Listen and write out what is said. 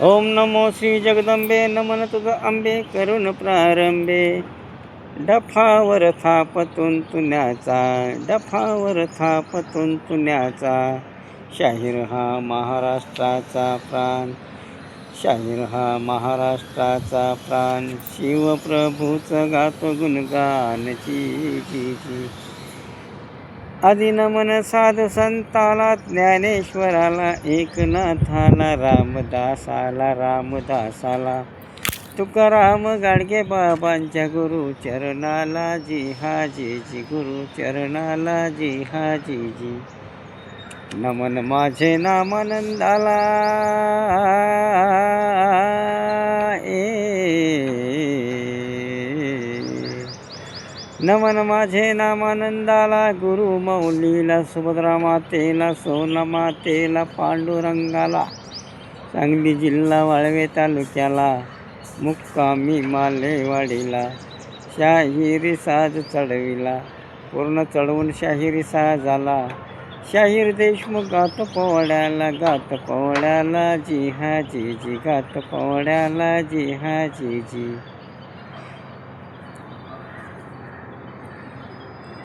ओम नमो श्री जगदंबे नमन तुझ आंबे करुण प्रारंभे. डफावर थापतून तुन्याचा डफावर थापतून तुन्याचा. शाहीर हा महाराष्ट्राचा प्राण शाहीर हा महाराष्ट्राचा प्राण. शिवप्रभूचं गातो गुणगान अधिनमन जी साधू संताला ज्ञानेश्वराला एकनाथाला रामदासाला रामदासाला. तुकाराम गाडगे बाबांच्या गुरु चरणाला जी हा जी जी गुरु चरणाला जी हा जी जी. नमन माझे नामानंदाला. नमन माझे नामानंदाला गुरु मौलीला सुभद्रा मातेला सोना मातेला पांडुरंगाला सांगली जिल्हा वाळवे तालुक्याला मुक्कामी मालेवाडीला शाहिरी साज चढविला पूर्ण चढवून शाहिरी साज आला शाहीर देशमुख गात पोवड्याला गात पोवड्याला जी हा जी जी गात पोवड्याला जी हा जी जी.